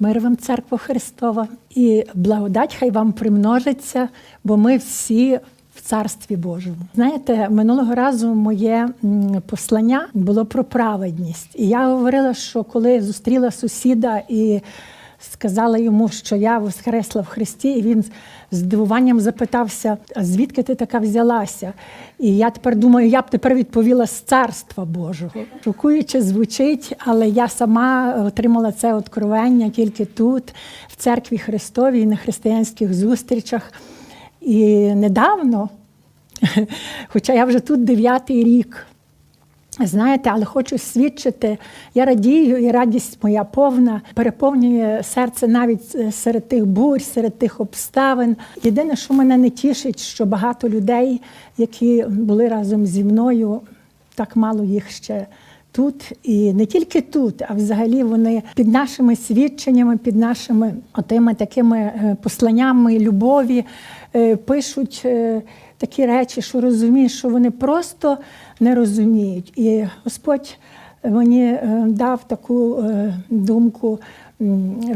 Мир вам, церква Христова, і благодать хай вам примножиться, бо ми всі в Царстві Божому. Знаєте, минулого разу моє послання було про праведність. І я говорила, що коли зустріла сусіда і сказала йому, що я воскресла в Христі, і він з здивуванням запитався: а звідки ти така взялася? І я тепер думаю, я б тепер відповіла з царства Божого. Шокуюче звучить, але я сама отримала це откровення тільки тут, в церкві Христовій, на християнських зустрічах. І недавно, хоча я вже тут дев'ятий рік. Знаєте, але хочу свідчити, я радію, і радість моя повна, переповнює серце навіть е, серед тих бурь, серед тих обставин. Єдине, що мене не тішить, що багато людей, які були разом зі мною, так мало їх ще тут. І не тільки тут, а взагалі вони під нашими свідченнями, під нашими отими такими е, посланнями любові е, пишуть такі речі, що розумієш, що вони просто не розуміють. І Господь мені е, дав таку е, думку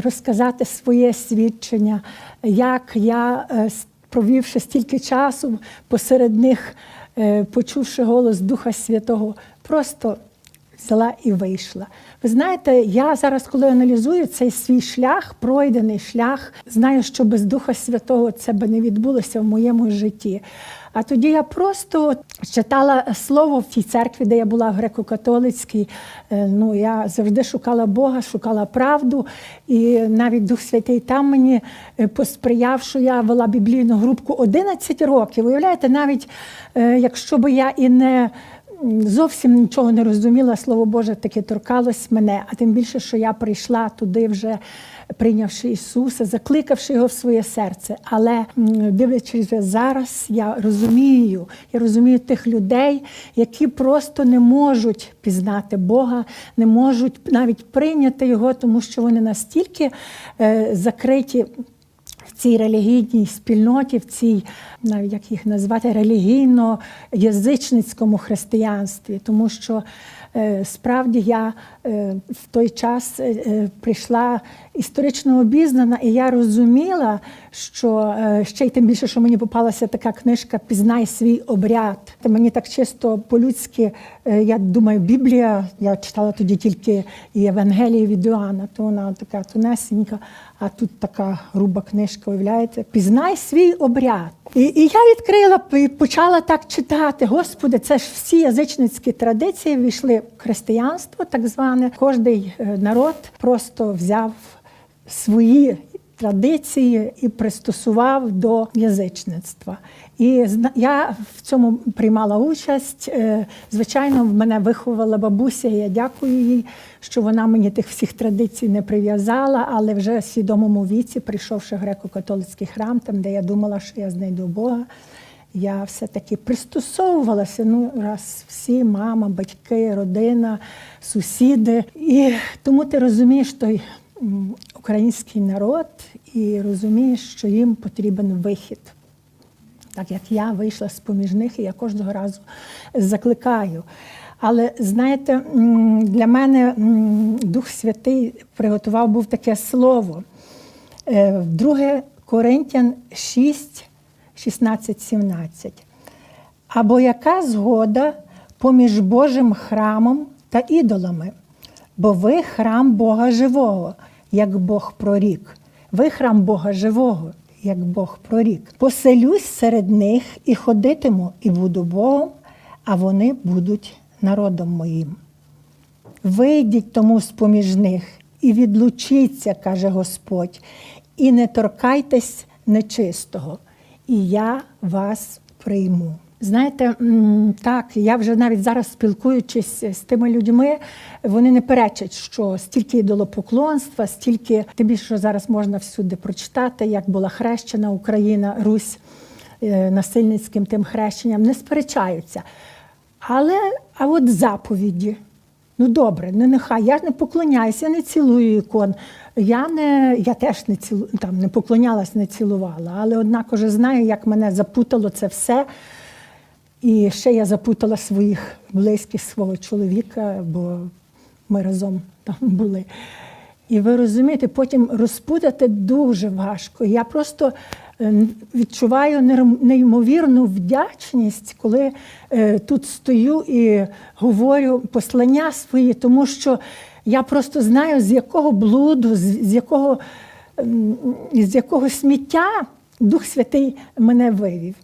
розказати своє свідчення, як я, е, провівши стільки часу посеред них, почувши голос Духа Святого, просто взяла і вийшла. Ви знаєте, я зараз, коли аналізую цей свій шлях, пройдений шлях, знаю, що без Духа Святого це би не відбулося в моєму житті. А тоді я просто читала слово в тій церкві, де я була в греко-католицькій. Е, Ну, я завжди шукала Бога, шукала правду. І навіть Дух Святий там мені е, посприяв, що я вела біблійну групку 11 років. Уявляєте, навіть е, якщо би я і не зовсім нічого не розуміла, слово Боже таки торкалось мене, а тим більше, що я прийшла туди вже прийнявши Ісуса, закликавши його в своє серце. Але дивлячись зараз, я розумію, я розумію тих людей, які просто не можуть пізнати Бога, не можуть навіть прийняти його, тому що вони настільки е, закриті в цій релігійній спільноті, в цій, навіть як їх назвати, релігійно-язичницькому християнстві, тому що е, справді я е, в той час е, прийшла історично обізнана, і я розуміла, що е, ще й тим більше, що мені попалася така книжка Пізнай свій обряд. Мені так чисто по-людськи, е, я думаю, Біблія, я читала тоді тільки і Євангелії від Іоанна, то вона така тонесенька, а тут така груба книжка, уявляєте? Пізнай свій обряд. І, і я відкрила і почала так читати. Господи, це ж всі язичницькі традиції війшли в християнство, так зване. Кожний е, народ просто взяв свої традиції і пристосував до язичництва. І я в цьому приймала участь. Е, Звичайно, в мене виховала бабуся, і я дякую їй, що вона мені тих всіх традицій не прив'язала, але вже в свідомому віці, прийшовши в греко-католицький храм, там, де я думала, що я знайду Бога. Я все-таки пристосовувалася. Ну, раз всі, мама, батьки, родина, сусіди. І тому ти розумієш той український народ і розумієш, що їм потрібен вихід. Так як я вийшла з поміж них, і я кожного разу закликаю. Але знаєте, для мене Дух Святий приготував був таке слово. Е, 2 Коринтян 6, 16, 17. Або яка згода поміж Божим храмом та ідолами? Бо ви храм Бога живого, як Бог прорік. Ви храм Бога живого, як Бог прорік. Поселюсь серед них і ходитиму, і буду Богом, а вони будуть народом моїм. Вийдіть тому з поміж них і відлучіться, каже Господь, і не торкайтесь нечистого, і я вас прийму. Знаєте, так, я вже навіть зараз спілкуючись з тими людьми, вони не перечать, що стільки ідолопоклонства, стільки, тим більше що зараз можна всюди прочитати, як була хрещена Україна, Русь е, насильницьким тим хрещенням, не сперечаються. Але а от заповіді. Ну добре, ну нехай я ж не поклоняюся, я не цілую ікон. Я не я теж не цілу там не поклонялась, не цілувала, але однак уже знаю, як мене запутало це все. І ще я запутала своїх близьких, свого чоловіка, бо ми разом там були. І ви розумієте, потім розпутати дуже важко. Я просто е, відчуваю неймовірну вдячність, коли е, тут стою і говорю послання свої, тому що я просто знаю, з якого блуду, з якого, з якого сміття Дух Святий мене вивів.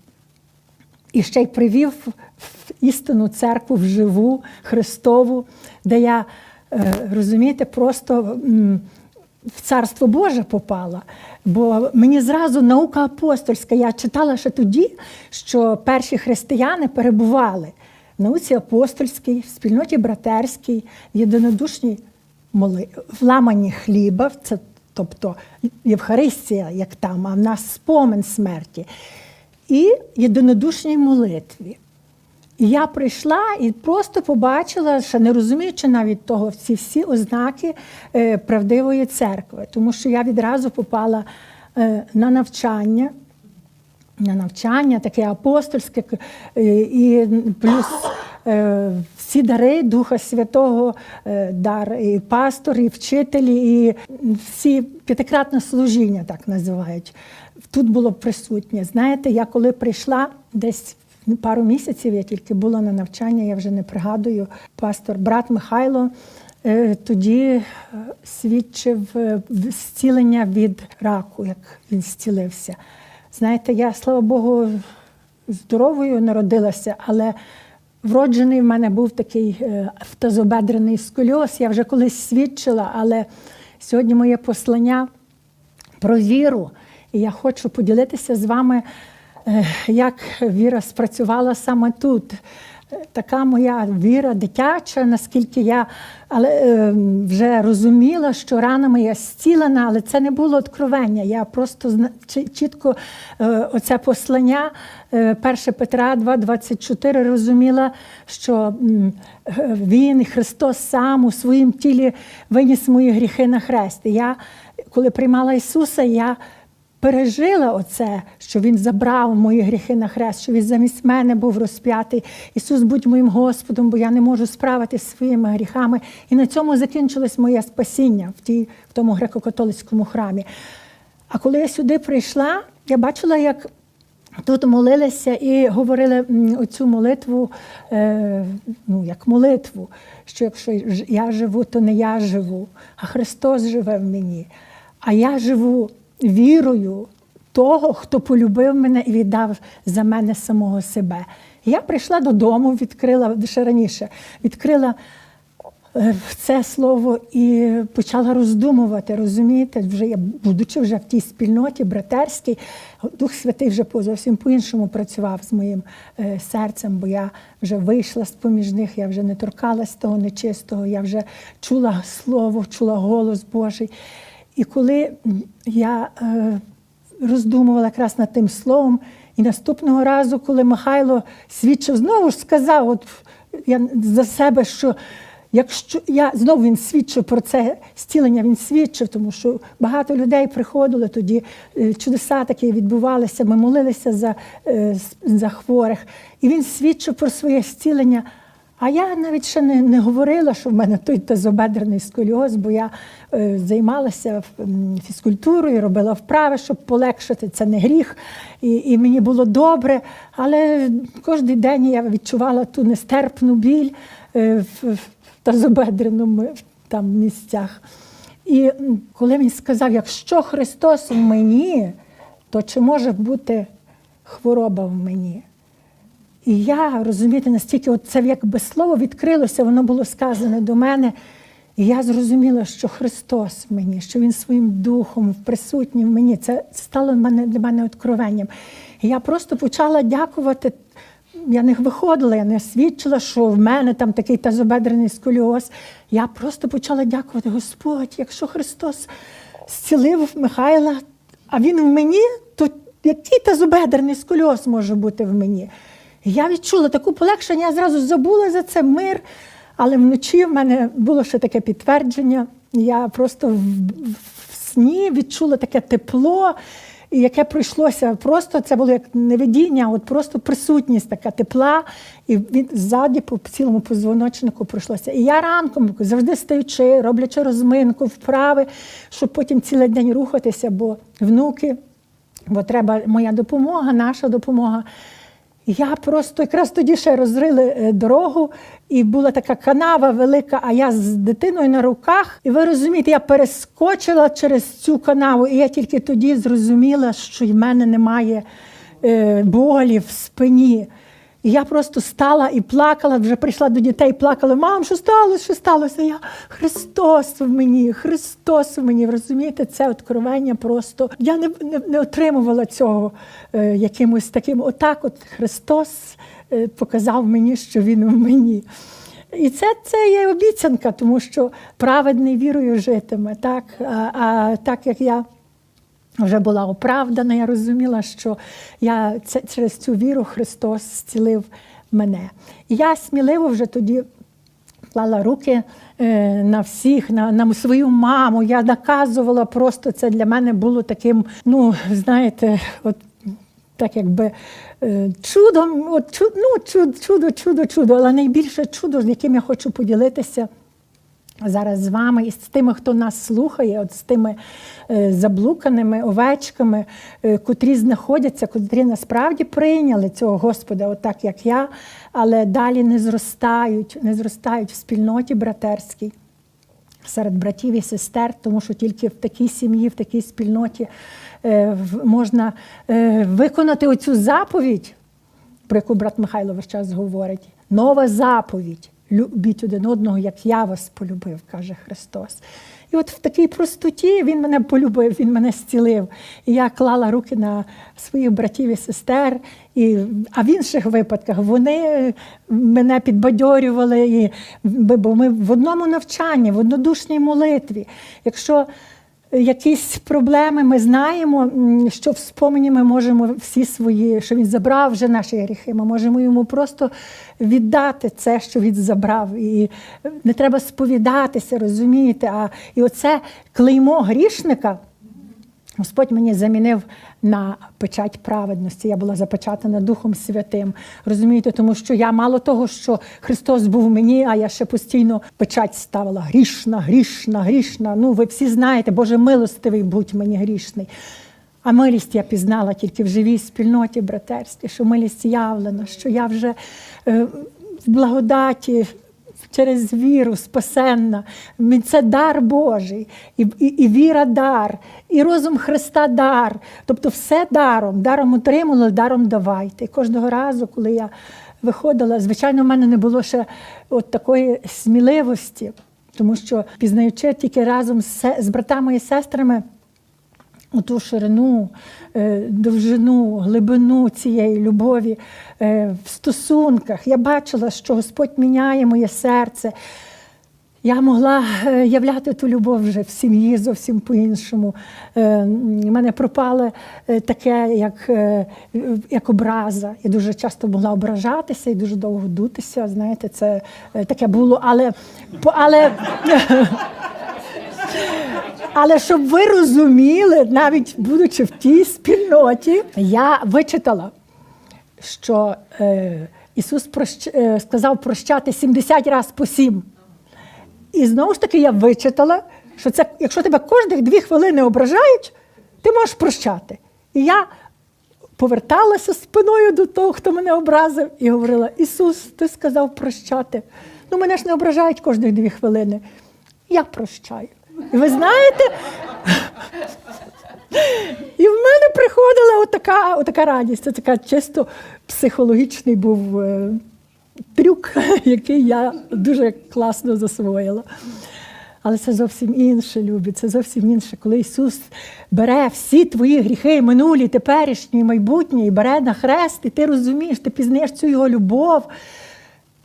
І ще й привів в істинну церкву в живу Христову, де я, е, розумієте, просто в Царство Боже попала. Бо мені зразу наука апостольська, я читала ще тоді, що перші християни перебували в науці апостольській, в спільноті братерській, в єдинодушній моли... в хліба, це, тобто Євхаристія, як там, а в нас спомин смерті і єдинодушній молитві. І я прийшла і просто побачила, ще не розуміючи навіть того, ці всі ознаки е, правдивої церкви, тому що я відразу попала е, на навчання. На навчання, таке апостольське, е, і плюс всі дари Духа Святого, дар і пастор, і вчителі, і всі п'ятикратне служіння, так називають. Тут було присутнє. Знаєте, я коли прийшла десь пару місяців, я тільки була на навчання, я вже не пригадую. Пастор брат Михайло е, тоді е, свідчив е, зцілення від раку, як він зцілився. Знаєте, я, слава Богу, здоровою народилася, але вроджений в мене був такий тазобедрений сколіоз. Я вже колись свідчила, але сьогодні моє послання про віру. І я хочу поділитися з вами, е, як віра спрацювала саме тут. Е, Така моя віра дитяча, наскільки я але, е, вже розуміла, що рана моя зцілена, але це не було откровення. Я просто чітко е, оце послання е, 1 Петра 2,24 розуміла, що е, Він, Христос сам у своїм тілі виніс мої гріхи на хрест. І я, коли приймала Ісуса, я пережила оце, що Він забрав мої гріхи на хрест, що Він замість мене був розп'ятий. Ісус, будь моїм Господом, бо я не можу справитися своїми гріхами. І на цьому закінчилось моє спасіння в, тій, в тому греко-католицькому храмі. А коли я сюди прийшла, я бачила, як Тут молилися і говорили оцю молитву, е, ну, як молитву, що якщо я живу, то не я живу, а Христос живе в мені. А я живу вірою того, хто полюбив мене і віддав за мене самого себе. Я прийшла додому, відкрила ще раніше, відкрила е, це слово і почала роздумувати, розумієте, вже я, будучи вже в тій спільноті братерській, Дух Святий вже зовсім по-іншому працював з моїм е, серцем, бо я вже вийшла з поміж них, я вже не торкалась того нечистого, я вже чула слово, чула голос Божий. І коли я е, роздумувала якраз над тим словом, і наступного разу, коли Михайло свідчив, знову ж сказав, от я за себе, що якщо я знову він свідчив про це зцілення, він свідчив, тому що багато людей приходили тоді, е, чудеса такі відбувалися, ми молилися за, е, за хворих. І він свідчив про своє зцілення. А я навіть ще не, не говорила, що в мене той тазобедрений сколіоз, бо я е, займалася фізкультурою, робила вправи, щоб полегшити. Це не гріх. І, і мені було добре. Але кожен день я відчувала ту нестерпну біль е, в, в тазобедреному там місцях. І коли він сказав, якщо Христос в мені, то чи може бути хвороба в мені? І я розумієте, настільки от це якби слово відкрилося, воно було сказане до мене. І я зрозуміла, що Христос в мені, що Він своїм духом присутній в мені. Це стало для мене откровенням. І я просто почала дякувати. Я не виходила, я не свідчила, що в мене там такий тазобедрений сколіоз. Я просто почала дякувати Господь, якщо Христос зцілив Михайла, а він в мені, то який тазобедрений сколіоз може бути в мені? Я відчула таку полегшення, я зразу забула за це мир. Але вночі в мене було ще таке підтвердження. Я просто в, в сні відчула таке тепло. яке пройшлося. Просто це було як невидіння, от просто присутність така тепла, і він ззаді по цілому позвоночнику пройшлося. І я ранком завжди стаючи, роблячи розминку, вправи, щоб потім цілий день рухатися, бо внуки, бо треба моя допомога, наша допомога. Я просто якраз тоді ще розрили е, дорогу, і була така канава велика, а я з дитиною на руках. І ви розумієте, я перескочила через цю канаву, і я тільки тоді зрозуміла, що в мене немає е, болі в спині. І я просто стала і плакала, вже прийшла до дітей, плакала, мам, що сталося, що сталося? Я Христос в мені, Христос в мені. Розумієте, це откровення просто. Я не, не, не отримувала цього е, якимось таким. Отак, от Христос е, показав мені, що Він в мені. І це, це є обіцянка, тому що праведний вірою житиме. Так? А, а так як я вже була оправдана, я розуміла, що я це, через цю віру Христос зцілив мене. І я сміливо вже тоді клала руки е, на всіх, на, на свою маму. Я наказувала просто це для мене було таким, ну, знаєте, от. Так якби е, чудом, от, ну, чудо, чудо, чудо, але найбільше чудо, з яким я хочу поділитися зараз з вами і з тими, хто нас слухає, от з тими е, заблуканими овечками, е, котрі знаходяться, котрі насправді прийняли цього Господа, отак як я, але далі не зростають, не зростають в спільноті братерській. Серед братів і сестер, тому що тільки в такій сім'ї, в такій спільноті е, можна виконати оцю заповідь, про яку брат Михайло весь час говорить. Нова заповідь. Любіть один одного, як я вас полюбив, каже Христос. І от в такій простоті він мене полюбив, він мене зцілив. І я клала руки на своїх братів і сестер. І, а в інших випадках вони мене підбадьорювали, і, бо ми в одному навчанні, в однодушній молитві. Якщо якісь проблеми, ми знаємо, що в спомені ми можемо всі свої, що він забрав вже наші гріхи. Ми можемо йому просто віддати це, що він забрав. І не треба сповідатися, розумієте? А і оце клеймо грішника. Господь мені замінив на печать праведності. Я була запечатана Духом Святим. Розумієте, тому що я мало того, що Христос був мені, а я ще постійно печать ставила грішна, грішна, грішна. Ну, ви всі знаєте, Боже милостивий, будь мені грішний. А милість я пізнала тільки в живій спільноті братерстві, що милість явлена, що я вже е, в благодаті через віру спасенна. Це дар Божий, і, і, і віра дар, і розум Христа дар. Тобто все даром, даром отримали, даром давайте. І кожного разу, коли я виходила, звичайно, в мене не було ще от такої сміливості, тому що пізнаючи тільки разом з, з братами і сестрами оту ширину, е, довжину, глибину цієї любові е, в стосунках. Я бачила, що Господь міняє моє серце. Я могла е, являти ту любов вже в сім'ї зовсім по-іншому. У мене пропало таке, як, як образа. Я дуже часто могла ображатися і дуже довго дутися. Знаєте, це таке було, але, але але щоб ви розуміли, навіть будучи в тій спільноті, я вичитала, що е, Ісус прощ... е, сказав прощати 70 разів по сім. І знову ж таки я вичитала, що це, якщо тебе кожних дві хвилини ображають, ти можеш прощати. І я поверталася спиною до того, хто мене образив, і говорила: Ісус, ти сказав прощати. Ну, мене ж не ображають кожних дві хвилини. Я прощаю. І ви знаєте, і в мене приходила отака, отака радість. Це така чисто психологічний був е, трюк, який я дуже класно засвоїла. Але це зовсім інше, любі, це зовсім інше, коли Ісус бере всі твої гріхи, минулі, теперішні, майбутні, і бере на хрест, і ти розумієш, ти пізнаєш цю його любов.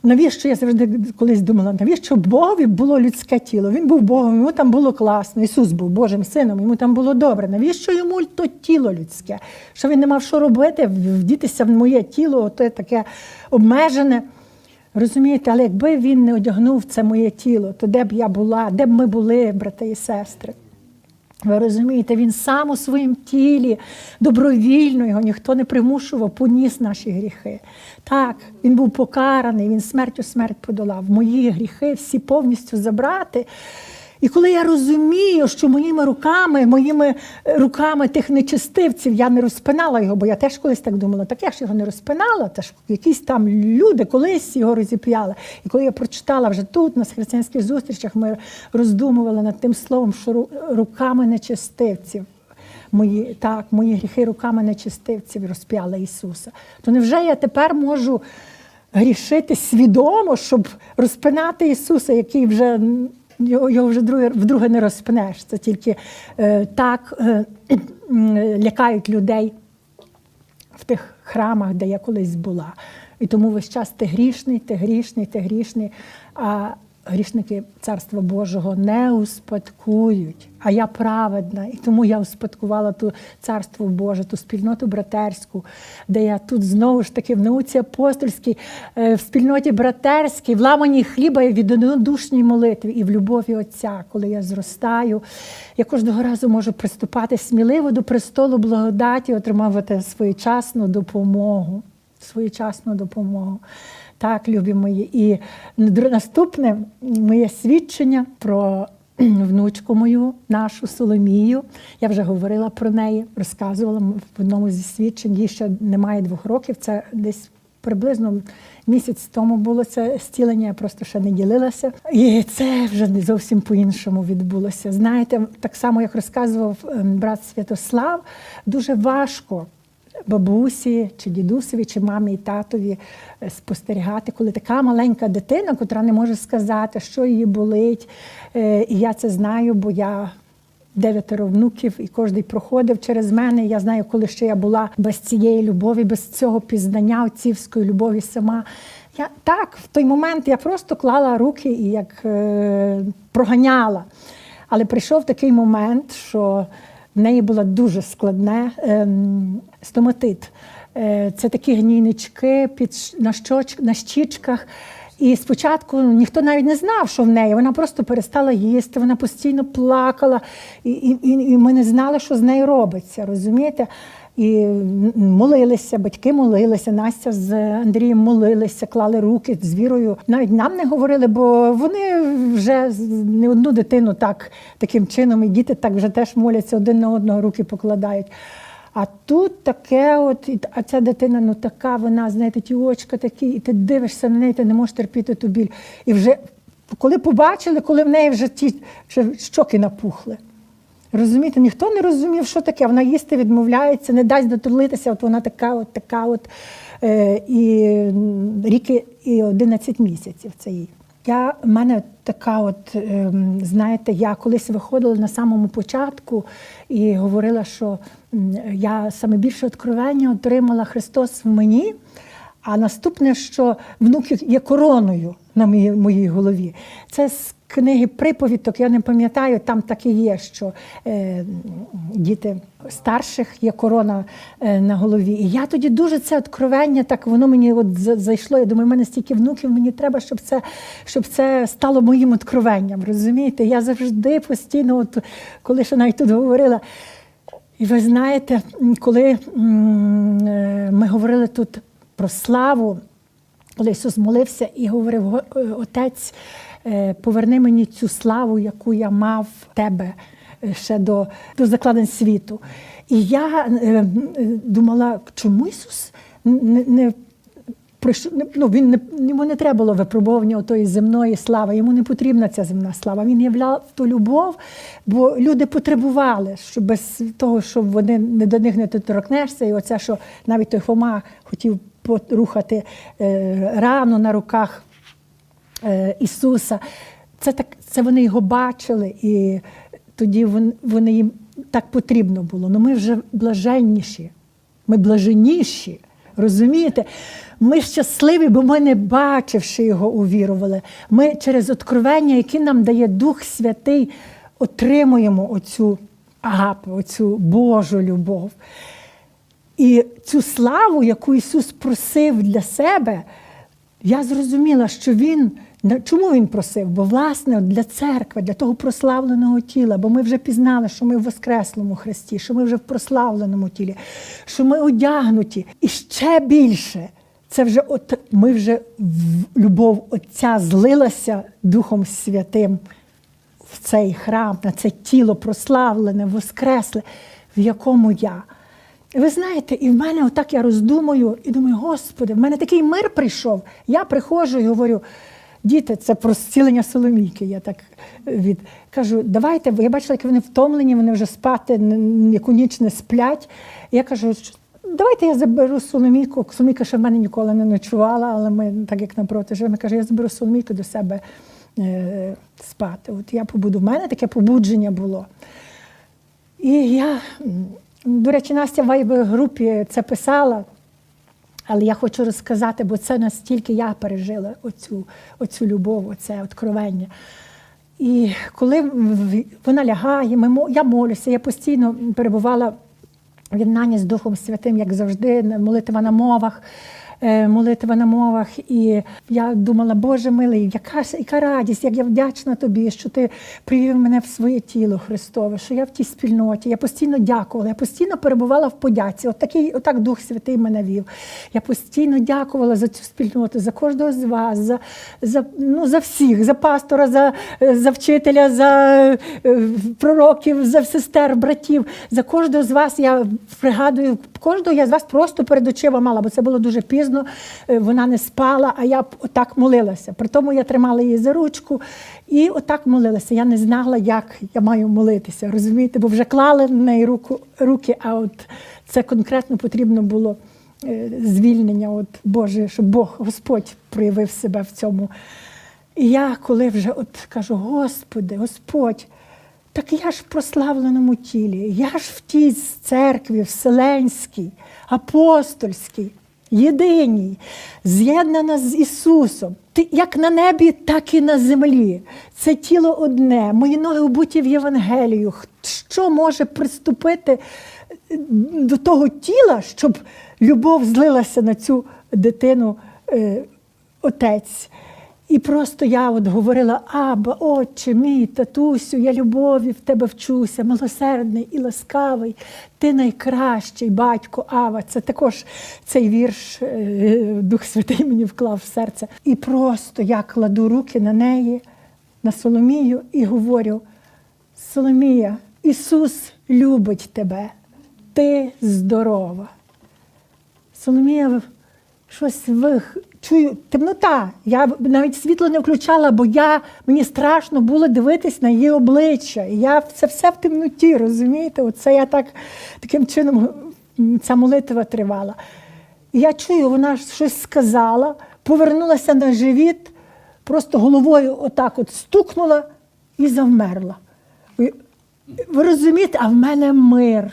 Навіщо я завжди колись думала, навіщо Богові було людське тіло? Він був Богом, йому там було класно. Ісус був Божим сином, йому там було добре. Навіщо йому то тіло людське? Що він не мав що робити, вдітися в моє тіло, оте таке обмежене. Розумієте, але якби він не одягнув це моє тіло, то де б я була, де б ми були, брати і сестри? Ви розумієте, він сам у своїм тілі добровільно його ніхто не примушував, поніс наші гріхи. Так, він був покараний, він смертю смерть подолав. Мої гріхи всі повністю забрати. І коли я розумію, що моїми руками, моїми е, руками тих нечистивців я не розпинала його, бо я теж колись так думала, так я ж його не розпинала, та ж якісь там люди колись його розіп'яли. І коли я прочитала вже тут, на християнських зустрічах, ми роздумували над тим словом, що руками нечистивців. Мої, так, мої гріхи руками нечистивців розп'яла Ісуса. То невже я тепер можу грішити свідомо, щоб розпинати Ісуса, який вже його, його вже друге, вдруге не розпнеш. Це тільки е, так е, е, лякають людей в тих храмах, де я колись була. І тому весь час ти грішний, ти грішний, ти грішний. А грішники Царства Божого не успадкують. А я праведна. І тому я успадкувала ту царство Боже, ту спільноту братерську, де я тут знову ж таки в науці апостольській, е, в спільноті братерській, в ламанні хліба і в віднодушній молитві, і в любові Отця, коли я зростаю. Я кожного разу можу приступати сміливо до престолу благодаті, отримувати своєчасну допомогу. Своєчасну допомогу. Так, любі мої. І наступне моє свідчення про внучку мою, нашу Соломію. Я вже говорила про неї, розказувала в одному зі свідчень. Їй ще немає двох років. Це десь приблизно місяць тому було це зцілення, я просто ще не ділилася. І це вже не зовсім по-іншому відбулося. Знаєте, так само, як розказував ем, брат Святослав, дуже важко бабусі, чи дідусеві, чи мамі і татові е, спостерігати, коли така маленька дитина, котра не може сказати, що її болить. Е, І я це знаю, бо я. Дев'ятеро внуків, і кожен проходив через мене. Я знаю, коли ще я була без цієї любові, без цього пізнання отцівської любові сама. Я так, в той момент я просто клала руки і як е, проганяла. Але прийшов такий момент, що в неї була дуже складне ем, стоматит. Е, це такі гнійнички під, на, щоч, на щічках. І спочатку ніхто навіть не знав, що в неї. Вона просто перестала їсти, вона постійно плакала, і, і і ми не знали, що з нею робиться. Розумієте? І молилися, батьки молилися, Настя з Андрієм молилися, клали руки з вірою. Навіть нам не говорили, бо вони вже не одну дитину так таким чином, і діти так вже теж моляться, один на одного руки покладають. А тут таке, от, а ця дитина, ну така, вона, знаєте, ті очка такі, і ти дивишся на неї, ти не можеш терпіти ту біль. І вже коли побачили, коли в неї вже ті щоки напухли. Розумієте, ніхто не розумів, що таке. Вона їсти відмовляється, не дасть дотулитися, от вона така, от така, от е, і ріки і 11 місяців це їй. Я в мене така, от ем, знаєте, я колись виходила на самому початку і говорила, що я саме більше откровення отримала Христос в мені. А наступне, що внуки є короною на моїй, моїй голові. Це книги приповідок, я не пам'ятаю, там так і є, що е, діти старших є корона е, на голові. І я тоді дуже це откровення, так воно мені от зайшло. Я думаю, в мене стільки внуків, мені треба, щоб це, щоб це стало моїм откровенням. Розумієте? Я завжди постійно, от, коли ще навіть тут говорила. І ви знаєте, коли е, ми говорили тут про славу, коли Ісус молився і говорив: е, Отець, е, поверни мені цю славу, яку я мав в тебе е, ще до, до закладень світу. І я думала, чому Ісус не, не ну, він не, йому не треба було випробування тої земної слави, йому не потрібна ця земна слава. Він являв ту любов, бо люди потребували, що без того, щоб вони не до них не доторкнешся, і оце, що навіть той Фома хотів порухати е, рану на руках е, Ісуса. Це так, це вони його бачили, і тоді вон- вони їм так потрібно було. Ну ми вже блаженніші, ми блаженніші. Розумієте? Ми щасливі, бо ми, не бачивши його, увірували. Ми через откровення, яке нам дає Дух Святий, отримуємо оцю агапу, оцю Божу любов. І цю славу, яку Ісус просив для себе, я зрозуміла, що Він Чому він просив? Бо власне для церкви, для того прославленого тіла, бо ми вже пізнали, що ми в Воскреслому Христі, що ми вже в прославленому тілі, що ми одягнуті. І ще більше. Це вже от ми вже в любов Отця злилася Духом Святим в цей храм, на це тіло прославлене, воскресле, в якому я. І ви знаєте, і в мене отак я роздумую і думаю, Господи, в мене такий мир прийшов. Я приходжу і говорю, діти, це про зцілення Соломійки. Я так від кажу, давайте, бо я бачила, як вони втомлені, вони вже спати яку ніч не сплять. Я кажу, давайте я заберу Соломійку. Соломійка ще в мене ніколи не ночувала, але ми так як напроти живемо. Я кажу, я заберу Соломійку до себе е, спати. От я побуду. В мене таке побудження було. І я, до речі, Настя в вайб-групі це писала, але я хочу розказати, бо це настільки я пережила оцю, оцю любов, оце откровення. І коли вона лягає, ми, я молюся, я постійно перебувала в єднанні з Духом Святим, як завжди, молитва на мовах. Е, Молитва на мовах, і я думала, Боже милий, яка, яка радість, як я вдячна тобі, що ти привів мене в своє тіло Христове, що я в тій спільноті. Я постійно дякувала, я постійно перебувала в подяці. От такий, отак Дух Святий мене вів. Я постійно дякувала за цю спільноту, за кожного з вас, за, за, ну, за всіх, за пастора, за, за вчителя, за е, пророків, за сестер, братів. За кожного з вас я пригадую, кожного я з вас просто перед очима мала, бо це було дуже пізно. Е, Вона не спала, а я отак молилася. При тому я тримала її за ручку і отак молилася. Я не знала, як я маю молитися. Розумієте, бо вже клали на неї руку, руки, а от це конкретно потрібно було е, звільнення, от Боже, щоб Бог, Господь проявив себе в цьому. І я коли вже от кажу, Господи, Господь, так я ж в прославленому тілі, я ж в тій церкві, вселенській, апостольській, єдиній, з'єднана з Ісусом. Ти як на небі, так і на землі. Це тіло одне, мої ноги обуті в Євангелію. Що може приступити до того тіла, щоб любов злилася на цю дитину е, отець? І просто я от говорила: Аба, отче мій, татусю, я любові в тебе вчуся, милосердний і ласкавий, ти найкращий батько Ава. Це також цей вірш е, Дух Святий мені вклав в серце. І просто я кладу руки на неї, на Соломію, і говорю: Соломія, Ісус любить тебе, ти здорова. Соломія щось вих... чую, темнота. Я навіть світло не включала, бо я, мені страшно було дивитись на її обличчя. І я це все в темноті, розумієте? Оце я так таким чином ця молитва тривала. І я чую, вона щось сказала, повернулася на живіт, просто головою отак от стукнула і завмерла. Ви, розумієте, а в мене мир.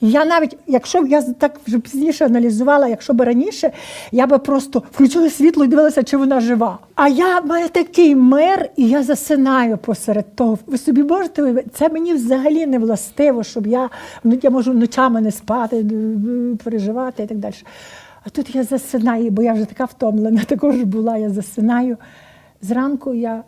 Я навіть, якщо б я так вже пізніше аналізувала, якщо б раніше, я би просто включила світло і дивилася, чи вона жива. А я маю такий мир, і я засинаю посеред того. Ви собі можете це мені взагалі не властиво, щоб я, ну, я можу ночами не спати, переживати і так далі. А тут я засинаю, бо я вже така втомлена також була, я засинаю. Зранку я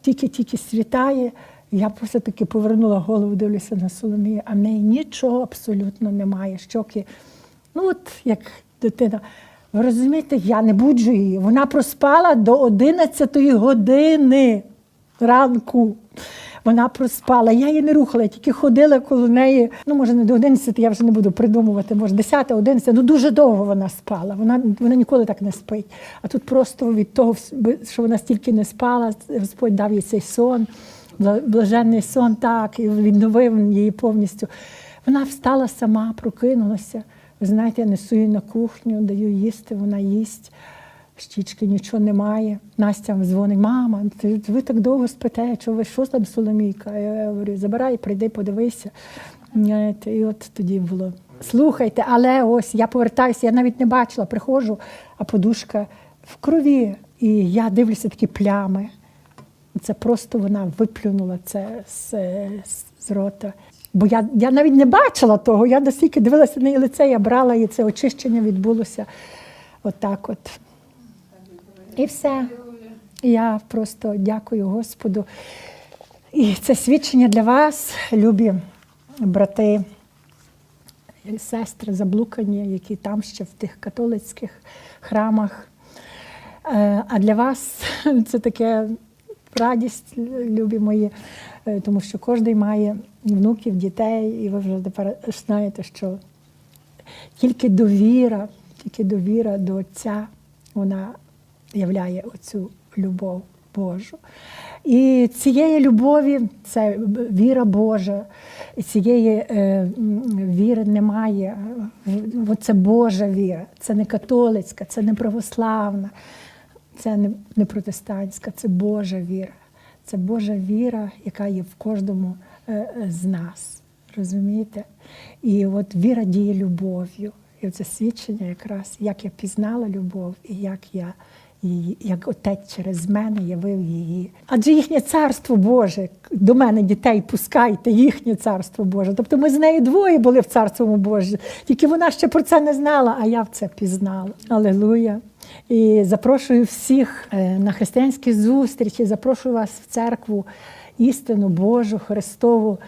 тільки-тільки світає. Я все-таки повернула голову, дивлюся на Соломію, а в неї нічого абсолютно немає. Щоки, ну от як дитина. Ви розумієте, я не буджу її. Вона проспала до 11 години ранку. Вона проспала. Я її не рухала, я тільки ходила коло неї. Ну, може, не до 11, я вже не буду придумувати, може, 10, 11, ну дуже довго вона спала. Вона, вона ніколи так не спить. А тут просто від того, що вона стільки не спала, Господь дав їй цей сон, блаженний сон, так, і відновив її повністю. Вона встала сама, прокинулася. Ви знаєте, я несу її на кухню, даю їсти, вона їсть. Щічки нічого немає. Настя дзвонить, мама, ти, ви так довго спите, що ви що там Соломійка? Я говорю, забирай, прийди, подивися. І от тоді було. Слухайте, але ось я повертаюся, я навіть не бачила, приходжу, а подушка в крові. І я дивлюся такі плями. Це просто вона виплюнула це з, з, з рота. Бо я, я навіть не бачила того. Я настільки дивилася на її лице, я брала і це очищення відбулося отак от. І все. Я просто дякую Господу. І це свідчення для вас, любі брати і сестри заблукані, які там ще в тих католицьких храмах. Е, А для вас це таке радість, любі мої, е, тому що кожен має внуків, дітей, і ви вже тепер знаєте, що тільки довіра, тільки довіра до Отця, вона являє оцю любов Божу. І цієї любові це віра Божа, і цієї е, віри немає. Це Божа віра, це не католицька, це не православна, це не, протестантська, це Божа віра. Це Божа віра, яка є в кожному е, е, з нас. Розумієте? І от віра діє любов'ю. І це свідчення якраз, як я пізнала любов і як я її, як отець через мене явив її. Адже їхнє царство Боже, до мене дітей пускайте, їхнє царство Боже. Тобто ми з нею двоє були в царствому Божі. Тільки вона ще про це не знала, а я в це пізнала. Алелуя. І запрошую всіх е, на християнські зустрічі, запрошую вас в церкву істину Божу, Христову.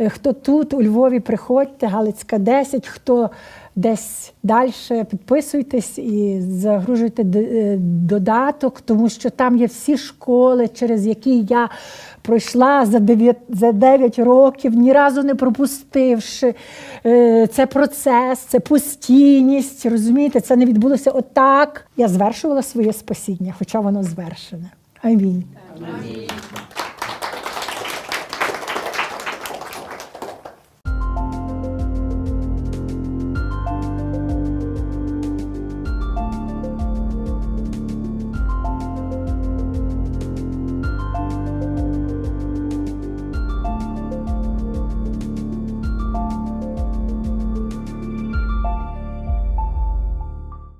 Е, Хто тут у Львові, приходьте, Галицька 10, хто десь далі, підписуйтесь і загружуйте е, додаток, тому що там є всі школи, через які я пройшла за 9, за 9 років, ні разу не пропустивши. Е, Це процес, це постійність. Розумієте, це не відбулося отак. Я звершувала своє спасіння, хоча воно звершене. Амінь.